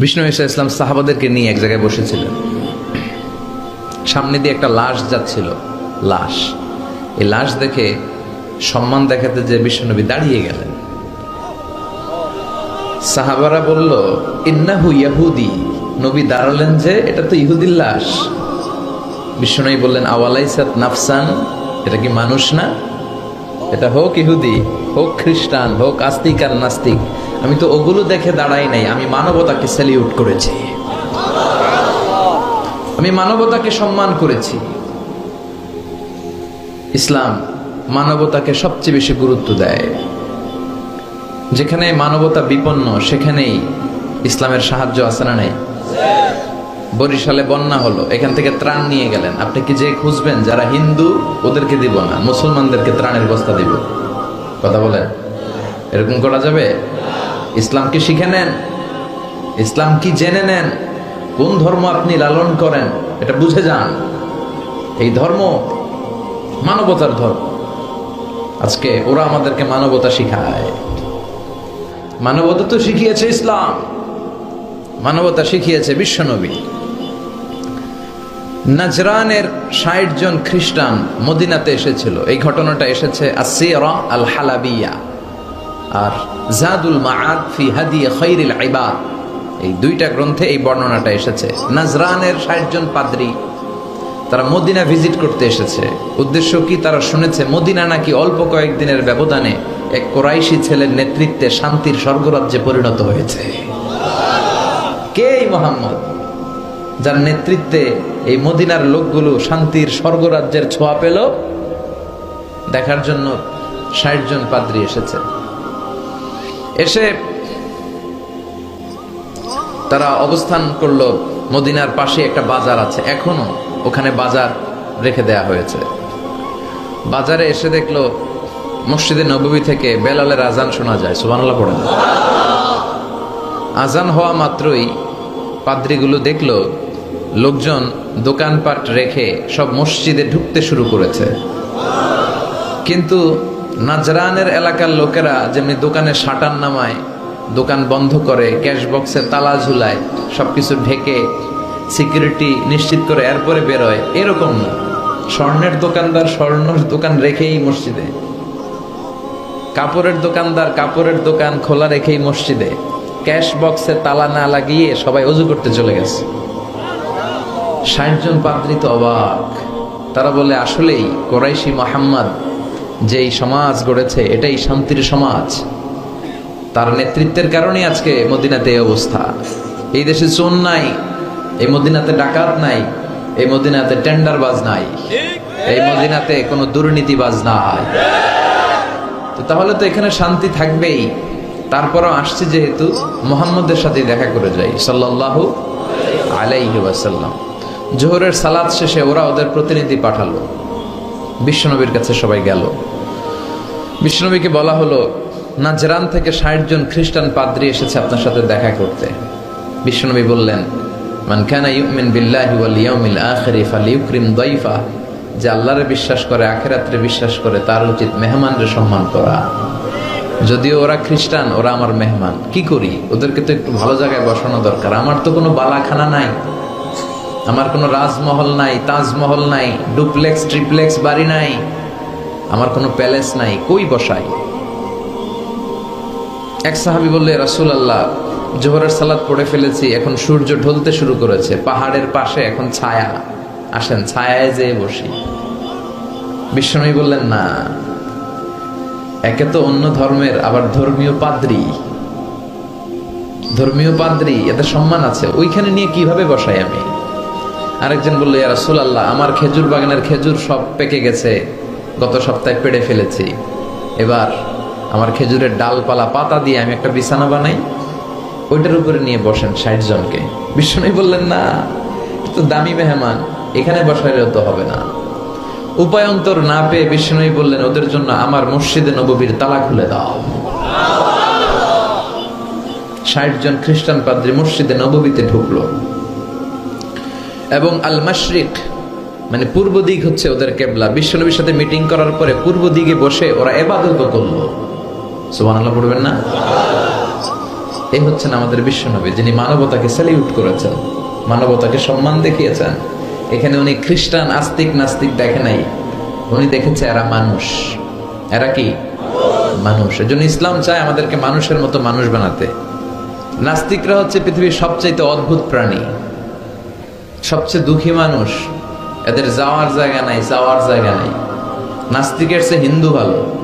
বিষ্ণু ইসা ইসলাম সাহাবাদেরকে নিয়ে এক জায়গায় বসেছিলেন। সামনে দিয়ে একটা লাশ যাচ্ছিল, লাশ। এই লাশ দেখে সম্মান দেখাতে যে বিশ্বনবী দাঁড়িয়ে গেলেন। সাহাবারা বলল, ইন্নাহু ইয়াহুদি। নবী দাঁড়ালেন যে, এটা তো ইহুদির লাশ। বিশ্বনবী বললেন, আওয়ালাইসাত নাফসান? এটা কি মানুষ না? এটা হোক ইহুদি। হোক খ্রিস্টান, হোক আস্তিক আর নাস্তিক, আমি তো ওগুলো দেখে দাঁড়াই নাই, আমি মানবতাকে স্যালিউট করেছি। আমি মানবতাকে সম্মান করেছি। ইসলাম মানবতাকে সবচেয়ে বেশি গুরুত্ব দেয়। যেখানে মানবতা বিপন্ন, সেখানেই ইসলামের সাহায্য আছে না নেই? বরিশালে বন্যা হলো, এখান থেকে ত্রাণ নিয়ে গেলেন। আপনি কি যে খুঁজবেন, যারা হিন্দু, ওদেরকে দিব না, মুসলমানদেরকে ত্রাণের বস্তা দিব। কথা বলেন। এরকম করা যাবে? ইসলাম কি শিখে নেন? ইসলাম কি জেনে নেন? কোন ধর্ম আপনি লালন করেন? এটা বুঝে যান। এই ধর্ম মানবতার ধর্ম। আজকে ওরা আমাদেরকে মানবতা শিখায়। মানবতা তো শিখিয়েছে ইসলাম। মানবতা শিখিয়েছে বিশ্বনবী নাজরানের ষাট জন খ্রিস্টান মদিনাতে এসেছিল। এই ঘটনাটা এসেছে আল হালাবিয়া আর জাদুল এই দুইটা গ্রন্থে এই বর্ণনাটা এসেছে। নাজরানের ষাট জন পাদ্রী তারা মদিনা ভিজিট করতে এসেছে। উদ্দেশ্য কি তারা শুনেছে, মদিনা নাকি অল্প কয়েকদিনের ব্যবধানে এক কোরাইশি ছেলের নেতৃত্বে শান্তির স্বর্গরাজ্যে পরিণত হয়েছে। কে এই মোহাম্মদ? যার নেতৃত্বে এই মদিনার লোকগুলো শান্তির স্বর্গরাজ্যের ছোঁয়া পেল। দেখার জন্য ষাট জন পাদ্রী এসেছে। এসে তারা অবস্থান করল মদিনার পাশে একটা বাজার আছে। এখনও ওখানে বাজার রেখে দেয়া হয়েছে। বাজারে এসে দেখল মসজিদে নববী থেকে বেলালের আজান শোনা যায়। সুবানাল্লাহ পড়েন। আজান হওয়া মাত্রই পাদ্রিগুলো দেখল লোকজন দোকানপাট রেখে সব মসজিদে ঢুকতে শুরু করেছে। কিন্তু নাজরানের এলাকার লোকেরা যেমনি দোকানে শাটার নামায়, দোকান বন্ধ করে, ক্যাশ বক্সে তালা ঝুলায়, সবকিছু ঢেকে সিকিউরিটি নিশ্চিত করে এরপরে বেরোয়, এরকম না। স্বর্ণের দোকানদার স্বর্ণের দোকান রেখেই মসজিদে। কাপড়ের দোকানদার কাপড়ের দোকান খোলা রেখেই মসজিদে। ক্যাশ বক্সে তালা না লাগিয়ে সবাই অজু করতে চলে গেছে। ষাট জন পাদ্রী তো অবাক। তারা বলে, আসলেই কোরাইশি মোহাম্মদ যেই সমাজ গড়েছে, এটাই শান্তির সমাজ। তার নেতৃত্বের কারণে আজকে মদিনাতে এই অবস্থা। এই দেশে চোন নাই, এই মদিনাতে ডাকাত নাই, এই মদিনাতে টেন্ডারবাজ নাই, এই মদিনাতে কোনো দুর্নীতিবাজ নাই। তো তাহলে তো এখানে শান্তি থাকবেই। তারপরও আসছে যেহেতু মোহাম্মদের সাথে দেখা করে যাই, সাল্লাল্লাহু আলাইহি জোহরের সালাদ শেষে ওরা ওদের প্রতিনিধি পাঠালো। বিশ্বনবীর কাছে সবাই গেল। বিশ্বনবীকে বলা হলো, নাজরান থেকে ষাট জন খ্রিস্টান পাদ্রী এসেছে আপনার সাথে দেখা করতে। বিশ্বনবী বললেন, মান কানা ইউমিন বিল্লাহি ওয়াল ইয়াউমিল আখিরি ফালিউকরিম দাইফা। যে আল্লাহরে বিশ্বাস করে, আখিরাতরে বিশ্বাস করে, তার উচিত মেহমানরে সম্মান করা। যদিও ওরা খ্রিস্টান, ওরা আমার মেহমান, কি করি? ওদেরকে তো একটু ভালো জায়গায় বসানো দরকার। আমার তো কোনো বালাখানা নাই। আমার কোনো রাজমহল নাই, তাজমহল নাই, ডুপ্লেক্স, ট্রিপ্লেক্স বাড়ি নাই, আমার কোনো প্যালেস নাই, কই বসাই? এক সাহাবি বললে রাসুল আল্লাহ জোহরের সালাদ পড়ে ফেলেছি, এখন সূর্য ঢলতে শুরু করেছে, পাহাড়ের পাশে এখন ছায়া, আসেন ছায়ায় যেয়ে বসি। বিশ্বনবী বললেন, না, একে তো অন্য ধর্মের, আবার ধর্মীয় পাদ্রী। ধর্মীয় পাদ্রী এতে সম্মান আছে, ওইখানে নিয়ে কীভাবে বসাই আমি? আরেকজন বলল রাসুল আল্লাহ আমার খেজুর বাগানের খেজুর সব পেকে গেছে। গত সপ্তাহে পেড়ে ফেলেছি। এবার আমার খেজুরের ডালপালা, পাতা দিয়ে আমি একটা বিছানা বানাই। ওইটার উপরে নিয়ে বসেন ষাট জনকে। বিষ্ণু বললেন, না তো দামি মেহমান, এখানে বসাইলেও তো হবে না। উপায়ন্তর না পেয়ে বিষ্ণু বললেন, ওদের জন্য আমার মসজিদে নববীর তালা খুলে দাও। ষাট জন খ্রিস্টান পাদ্রী মসজিদে নববীতে ঢুকলো। এবং আল মাশরিক মানে পূর্ব দিক হচ্ছে ওদের কেবলা। বিশ্বনবীর সাথে মিটিং করার পরে পূর্ব দিকে বসে ওরা এবাদত করল। সুবহানাল্লাহ পড়বেন না? এই হচ্ছেন আমাদের বিশ্বনবী, যিনি মানবতাকে স্যালিউট করেছেন, মানবতাকে সম্মান দেখিয়েছেন। এখানে উনি খ্রিস্টান আস্তিক নাস্তিক দেখে নাই, উনি দেখেছে এরা মানুষ। এরা কি? মানুষ। এজন্য ইসলাম চায় আমাদেরকে মানুষের মতো মানুষ বানাতে। নাস্তিকরা হচ্ছে পৃথিবীর সবচাইতে অদ্ভুত প্রাণী। সবচেয়ে দুঃখী মানুষ এদের যাওয়ার জায়গা নাই যাওয়ার জায়গা নাই। নাস্তিকের চেয়ে হিন্দু ভালো।